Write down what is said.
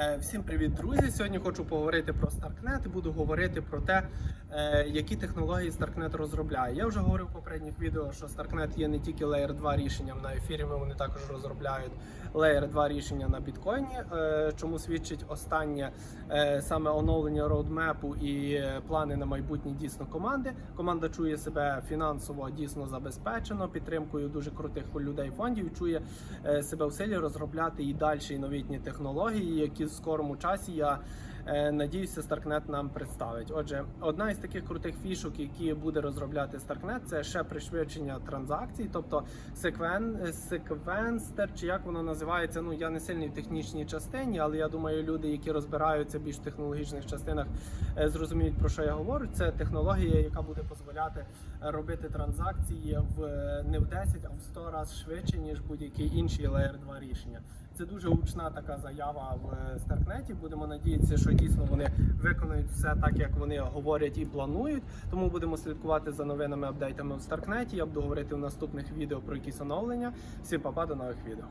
Е, Всім привіт, друзі! Сьогодні хочу поговорити про Starknet і буду говорити про те, е, які технології Starknet розробляє. Я вже говорив в попередніх відео, що Starknet є не тільки Layer 2 рішенням на ефірі, вони також розробляють Layer 2 рішення на біткоїні, е, чому свідчить останнє саме оновлення роудмепу і плани на майбутні дійсно команди. Команда чує себе фінансово дійсно забезпечено підтримкою дуже крутих людей фондів. Чує себе в силі розробляти і далі новітні технології, які скорому часі. Я надіюся, Starknet нам представить. Отже, одна із таких крутих фішок, які буде розробляти Starknet, це ще пришвидшення транзакцій, тобто секвен, секвенстер, чи як воно називається. Ну я не сильний в технічній частині, але я думаю, люди, які розбираються більш в технологічних частинах, е, зрозуміють про що я говорю. Це технологія, яка буде дозволяти е, робити транзакції в е, не в 10, а в 100 разів швидше ніж будь-які інші Layer 2 рішення. Це дуже гучна така заява в е, Старкнеті. Будемо надіятися, що дійсно вони виконують все так, як вони говорять і планують. Тому будемо слідкувати за новинами апдейтами в Старкнеті. Я буду говорити в наступних відео про якісь оновлення. Всім папа, до нових відео.